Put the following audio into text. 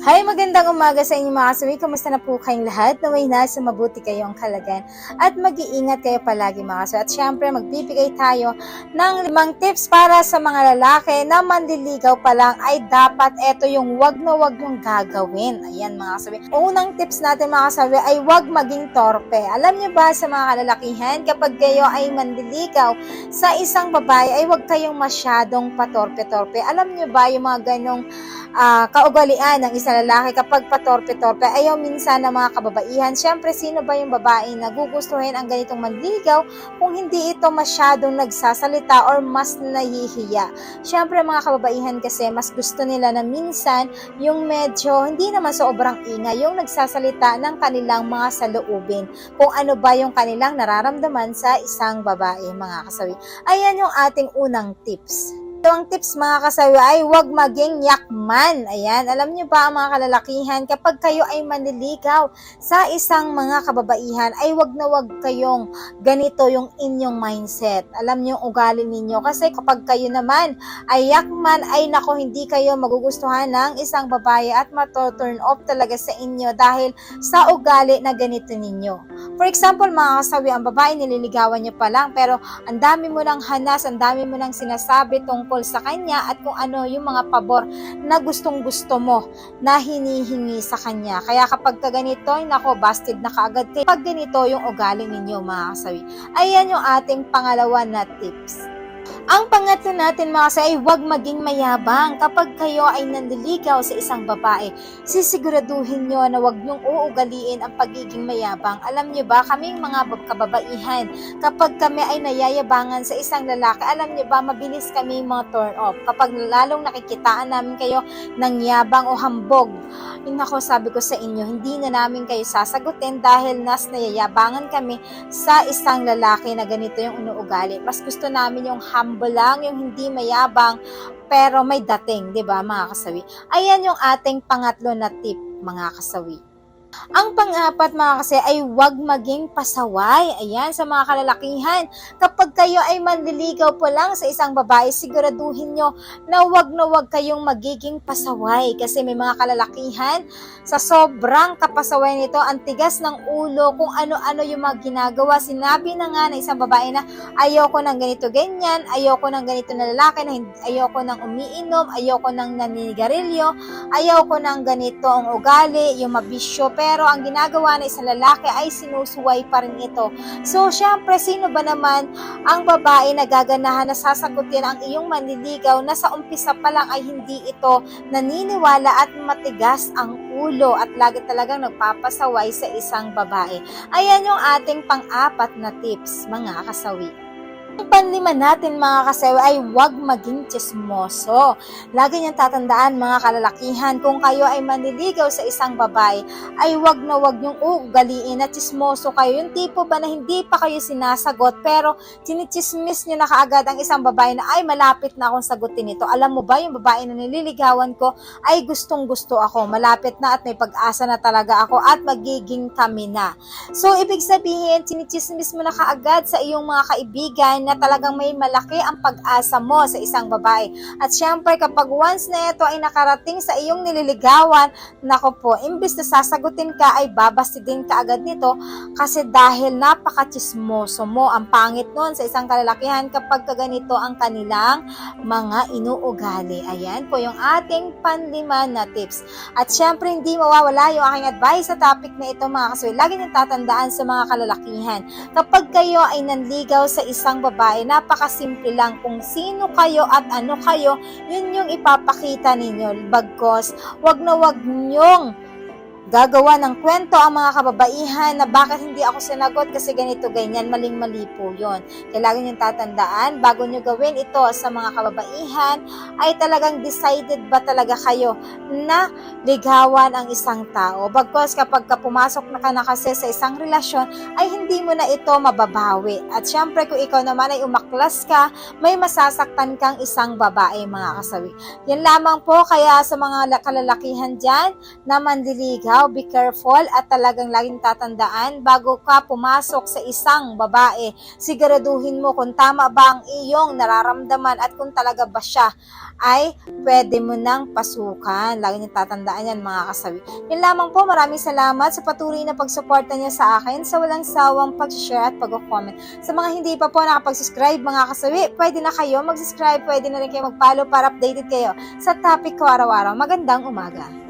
Hi, magandang umaga sa inyo mga kasawi. Kamusta na po kayong lahat? Naway nasa mabuti kayong kalagan at mag-iingat kayo palagi mga kasawi. At syempre, magbibigay tayo ng limang tips para sa mga lalaki na manliligaw pa lang ay dapat eto yung wag na wag yung gagawin. Ayan mga kasawi. Unang tips natin mga kasawi ay wag maging torpe. Alam niyo ba sa mga kalalakihan, kapag kayo ay manliligaw sa isang babae ay wag kayong masyadong patorpe-torpe. Alam niyo ba yung mga ganong ah, kaugalian ng isang lalaki kapag patorpe-torpe ayaw minsan ng mga kababaihan. Siyempre, sino ba yung babae na gugustuhin ang ganitong manligaw kung hindi ito masyadong nagsasalita or mas nahihiya? Siyempre, mga kababaihan kasi mas gusto nila na minsan yung medyo hindi naman sobrang ingay, yung nagsasalita ng kanilang mga saloobin kung ano ba yung kanilang nararamdaman sa isang babae, mga kasawi. Ayan yung ating unang tips. Ang tips mga kasawi ay huwag maging yakman. Ayan, alam niyo ba ang mga kalalakihan, kapag kayo ay manliligaw sa isang mga kababaihan, ay huwag na huwag kayong ganito yung inyong mindset. Alam yung ugali ninyo. Kasi kapag kayo naman ay yakman, ay nako hindi kayo magugustuhan ng isang babae at mato-turn off talaga sa inyo dahil sa ugali na ganito ninyo. For example, mga kasawi, ang babae nililigawan niyo pa lang pero ang dami mo ng hanas, ang dami mo ng sinasabi tungkol sa kanya at kung ano yung mga pabor na gustong gusto mo na hinihingi sa kanya. Kaya kapag ka ganito, nako, busted na kaagad kayo. Pag ganito yung ugali ninyo mga kasawi. Ayan yung ating pangalawa na tips. Ang pangatlo natin mga kasawi ay huwag maging mayabang. Kapag kayo ay nandiligaw sa isang babae, sisiguraduhin nyo na huwag nyong uugaliin ang pagiging mayabang. Alam nyo ba, kaming mga bab- kababaihan, kapag kami ay nayayabangan sa isang lalaki, alam nyo ba, mabilis kami mga turn off. Kapag lalong nakikitaan namin kayo ng yabang o hambog, yun ako sabi ko sa inyo, hindi na namin kayo sasagutin dahil nas nayayabangan kami sa isang lalaki na ganito yung inuugali. Mas gusto namin yung humble lang, yung hindi mayabang, pero may dating, di ba mga kasawi? Ayan yung ating pangatlo na tip, mga kasawi. Ang pang-apat mga kasi ay huwag maging pasaway. Ayan, sa mga kalalakihan. Kapag kayo ay manliligaw po lang sa isang babae, siguraduhin nyo na huwag na huwag kayong magiging pasaway. Kasi may mga kalalakihan, sa sobrang kapasaway nito, ang tigas ng ulo, kung ano-ano yung mga ginagawa. Sinabi na nga ng isang babae na ayoko ng ganito ganyan, ayoko ng ganito na lalaki, na ayoko ng umiinom, ayoko ng naninigarilyo, ayoko ng ganito ang ugali, yung mabisyo, pero ang ginagawa ng isang lalaki ay sinusuway pa rin ito. So, syempre, sino ba naman ang babae na gaganahan na sasagutin ang iyong manliligaw na sa umpisa pa lang ay hindi ito naniniwala at matigas ang ulo at lagi talagang nagpapasaway sa isang babae. Ayan yung ating pang-apat na tips, mga kasawi. Panlima natin mga kasewe ay huwag maging chismoso. Lagi niyang tatandaan mga kalalakihan kung kayo ay manliligaw sa isang babae ay huwag na huwag niyong ugaliin na chismoso kayo. Yung tipo ba na hindi pa kayo sinasagot pero chinichismis niyo na kaagad ang isang babae na ay malapit na akong sagutin ito. Alam mo ba yung babae na nililigawan ko ay gustong gusto ako. Malapit na at may pag-asa na talaga ako at magiging kami na. So, ibig sabihin, chinichismis mo na kaagad sa iyong mga kaibigan na talagang may malaki ang pag-asa mo sa isang babae. At syempre, kapag once na ito ay nakarating sa iyong nililigawan, nako po, imbis na sasagutin ka, ay babastidin ka agad nito kasi dahil napaka-chismoso mo. Ang pangit nun sa isang kalalakihan kapag kaganito ang kanilang mga inuugali. Ayan po yung ating panlima na tips. At syempre, hindi mawawala yung aking advice sa topic na ito mga kasuwi. Lagi niyong tatandaan sa mga kalalakihan. Kapag kayo ay nanligaw sa isang babae, napakasimple lang kung sino kayo at ano kayo, yun yung ipapakita ninyo. Bagkos, wag na wag nyong gagawa ng kwento ang mga kababaihan na bakit hindi ako sinagot kasi ganito, ganyan, maling-mali po yun. Kailangan yung tatandaan, bago nyo gawin ito sa mga kababaihan, ay talagang decided ba talaga kayo na ligawan ang isang tao. Bagkos kapag ka pumasok na ka na kasi sa isang relasyon, ay hindi mo na ito mababawi. At syempre kung ikaw naman ay umaklas ka, may masasaktan kang isang babae mga kasawi. Yan lamang po kaya sa mga la- kalalakihan dyan na mandiligaw, be careful at talagang laging tatandaan bago ka pumasok sa isang babae. Siguraduhin mo kung tama ba ang iyong nararamdaman at kung talaga ba siya ay pwede mo nang pasukan. Lagi niyo tatandaan yan mga kasawi. Yun lamang po, maraming salamat sa patuloy na pagsuporta niyo sa akin sa walang sawang pag-share at pag-comment. Sa mga hindi pa po nakapag-subscribe mga kasawi, pwede na kayo mag-subscribe, pwede na rin kayo mag-follow para updated kayo sa topic ko araw-araw. Magandang umaga!